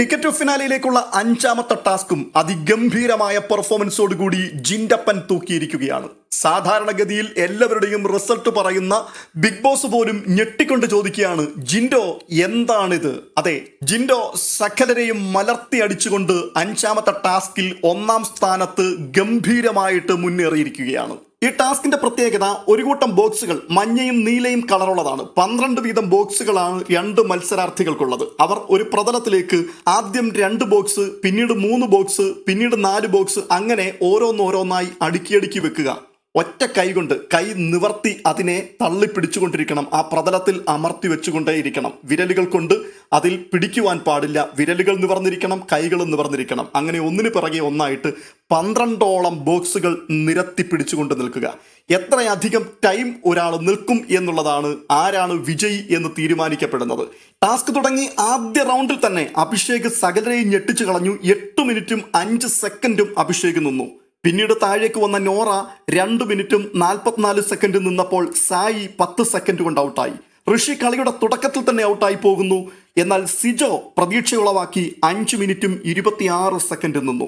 Ticket to ഫിനാലയിലേക്കുള്ള അഞ്ചാമത്തെ ടാസ്കും അതിഗംഭീരമായ പെർഫോമൻസോടുകൂടി ജിൻഡപ്പൻ തൂക്കിയിരിക്കുകയാണ്. സാധാരണഗതിയിൽ എല്ലാവരുടെയും റിസൾട്ട് പറയുന്ന ബിഗ് ബോസ് പോലും ഞെട്ടിക്കൊണ്ട് ചോദിക്കുകയാണ് ജിൻഡോ എന്താണിത്? അതെ ജിൻഡോ സകലരെയും മലർത്തി അടിച്ചുകൊണ്ട് അഞ്ചാമത്തെ ടാസ്കിൽ ഒന്നാം സ്ഥാനത്ത് ഗംഭീരമായിട്ട് മുന്നേറിയിരിക്കുകയാണ്. ഈ ടാസ്കിന്റെ പ്രത്യേകത ഒരു കൂട്ടം ബോക്സുകൾ മഞ്ഞയും നീലയും കളറുള്ളതാണ്. പന്ത്രണ്ട് വീതം ബോക്സുകളാണ് രണ്ട് മത്സരാർത്ഥികൾക്കുള്ളത്. അവർ ഒരു പ്രതലത്തിലേക്ക് ആദ്യം രണ്ട് ബോക്സ് പിന്നീട് മൂന്ന് ബോക്സ് പിന്നീട് നാല് ബോക്സ് അങ്ങനെ ഓരോന്നോരോന്നായി അടുക്കിയടുക്കി വെക്കുക. ഒറ്റ കൈകൊണ്ട് കൈ നിവർത്തി അതിനെ തള്ളിപ്പിടിച്ചുകൊണ്ടിരിക്കണം. ആ പ്രതലത്തിൽ അമർത്തി വെച്ചുകൊണ്ടേയിരിക്കണം. വിരലുകൾ കൊണ്ട് അതിൽ പിടിക്കുവാൻ പാടില്ല. വിരലുകൾ നിവർന്നിരിക്കണം കൈകൾ നിവർന്നിരിക്കണം അങ്ങനെ ഒന്നിനു പിറകെ ഒന്നായിട്ട് പന്ത്രണ്ടോളം ബോക്സുകൾ നിരത്തി പിടിച്ചുകൊണ്ട് നിൽക്കുക. എത്രയധികം ടൈം ഒരാൾ നിൽക്കും എന്നുള്ളതാണ് ആരാണ് വിജയ് എന്ന് തീരുമാനിക്കപ്പെടുന്നത്. ടാസ്ക് തുടങ്ങി ആദ്യ റൗണ്ടിൽ തന്നെ അഭിഷേക് സകലരെയും ഞെട്ടിച്ചു കളഞ്ഞു. എട്ട് മിനിറ്റും അഞ്ച് സെക്കൻഡും അഭിഷേക് നിന്നു. പിന്നീട് താഴേക്ക് വന്ന നോറ രണ്ട് മിനിറ്റും നാൽപ്പത്തിനാല് സെക്കൻഡ് നിന്നപ്പോൾ സായി പത്ത് സെക്കൻഡ് കൊണ്ട് ഔട്ടായി. ഋഷി കളിയുടെ തുടക്കത്തിൽ തന്നെ ഔട്ടായി പോകുന്നു. എന്നാൽ സിജോ പ്രതീക്ഷയുളവാക്കി അഞ്ച് മിനിറ്റും ഇരുപത്തിയാറ് സെക്കൻഡ് നിന്നു.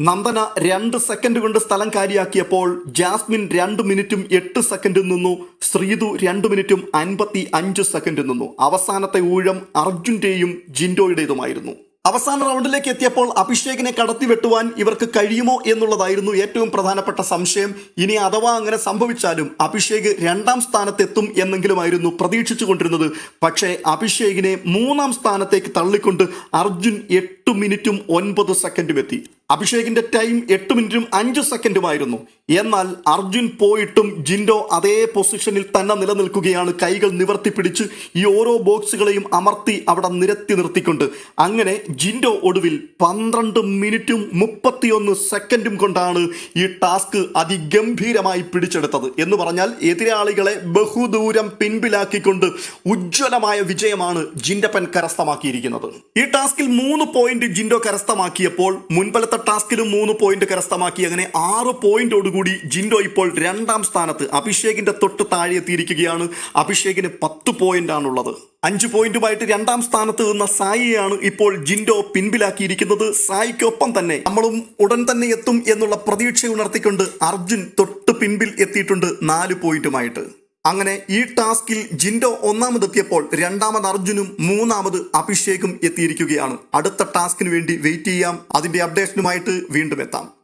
നന്ദന രണ്ട് സെക്കൻഡ് കൊണ്ട് സ്ഥലം കാലിയാക്കിയപ്പോൾ ജാസ്മിൻ രണ്ട് മിനിറ്റും എട്ട് സെക്കൻഡിൽ നിന്നു. ശ്രീതു രണ്ട് മിനിറ്റും അൻപത്തി അഞ്ച് സെക്കൻഡിൽ നിന്നു. അവസാനത്തെ ഊഴം അർജുന്റെയും ജിൻഡോയുടേതുമായിരുന്നു. അവസാന റൗണ്ടിലേക്ക് എത്തിയപ്പോൾ അഭിഷേകിനെ കടത്തിവെട്ടുവാൻ ഇവർക്ക് കഴിയുമോ എന്നുള്ളതായിരുന്നു ഏറ്റവും പ്രധാനപ്പെട്ട സംശയം. ഇനി അഥവാ അങ്ങനെ സംഭവിച്ചാലും അഭിഷേക് രണ്ടാം സ്ഥാനത്തെത്തും എന്നെങ്കിലുമായിരുന്നു പ്രതീക്ഷിച്ചു കൊണ്ടിരുന്നത് പക്ഷേ അഭിഷേകിനെ മൂന്നാം സ്ഥാനത്തേക്ക് തള്ളിക്കൊണ്ട് അർജുൻ എട്ട് മിനിറ്റും ഒൻപത് സെക്കൻഡും എത്തി. അഭിഷേകിന്റെ ടൈം എട്ട് മിനിറ്റും അഞ്ച് സെക്കൻഡുമായിരുന്നു. എന്നാൽ അർജുൻ പോയിട്ടും ജിൻഡോ അതേ പൊസിഷനിൽ തന്നെ നിലനിൽക്കുകയാണ്. കൈകൾ നിവർത്തി പിടിച്ച് ഈ ഓരോ ബോക്സുകളെയും അമർത്തി അവിടെ നിരത്തി നിർത്തിക്കൊണ്ട്. അങ്ങനെ ജിൻഡോ ഒടുവിൽ പന്ത്രണ്ട് മിനിറ്റും മുപ്പത്തിയൊന്ന് സെക്കൻഡും കൊണ്ടാണ് ഈ ടാസ്ക് അതിഗംഭീരമായി പിടിച്ചെടുത്തത്. എന്ന് പറഞ്ഞാൽ എതിരാളികളെ ബഹുദൂരം പിൻപിലാക്കിക്കൊണ്ട് ഉജ്ജ്വലമായ വിജയമാണ് ജിൻഡപ്പൻ കരസ്ഥമാക്കിയിരിക്കുന്നത്. ഈ ടാസ്കിൽ മൂന്ന് പോയിന്റ് ജിൻഡോ കരസ്ഥമാക്കിയപ്പോൾ മുൻപലത്തെ ടാസ്കിലും മൂന്ന് പോയിന്റ് കരസ്ഥമാക്കി. അങ്ങനെ ആറ് പോയിന്റോടുകൂടി ജിൻഡോ ഇപ്പോൾ രണ്ടാം സ്ഥാനത്ത് അഭിഷേകിന്റെ തൊട്ട് താഴെ എത്തിയിരിക്കുകയാണ്. അഭിഷേകിന് പത്ത് പോയിന്റ് ആണുള്ളത്. അഞ്ച് പോയിന്റുമായിട്ട് രണ്ടാം സ്ഥാനത്ത് നിന്ന സായിയാണ് ഇപ്പോൾ ജിൻഡോ പിൻപിലാക്കിയിരിക്കുന്നത്. സായിക്കൊപ്പം തന്നെ നമ്മളും ഉടൻ തന്നെ എത്തും എന്നുള്ള പ്രതീക്ഷ ഉണർത്തിക്കൊണ്ട് അർജുൻ തൊട്ട് പിൻപിൽ എത്തിയിട്ടുണ്ട് നാല് പോയിന്റുമായിട്ട് അങ്ങനെ ഈ ടാസ്കിൽ ജിൻഡോ ഒന്നാമതെത്തിയപ്പോൾ രണ്ടാമത് അർജുനും മൂന്നാമത് അഭിഷേകും എത്തിയിരിക്കുകയാണ്. അടുത്ത ടാസ്കിന് വേണ്ടി വെയിറ്റ് ചെയ്യാം. അതിന്റെ അപ്ഡേഷനുമായിട്ട് വീണ്ടും എത്താം.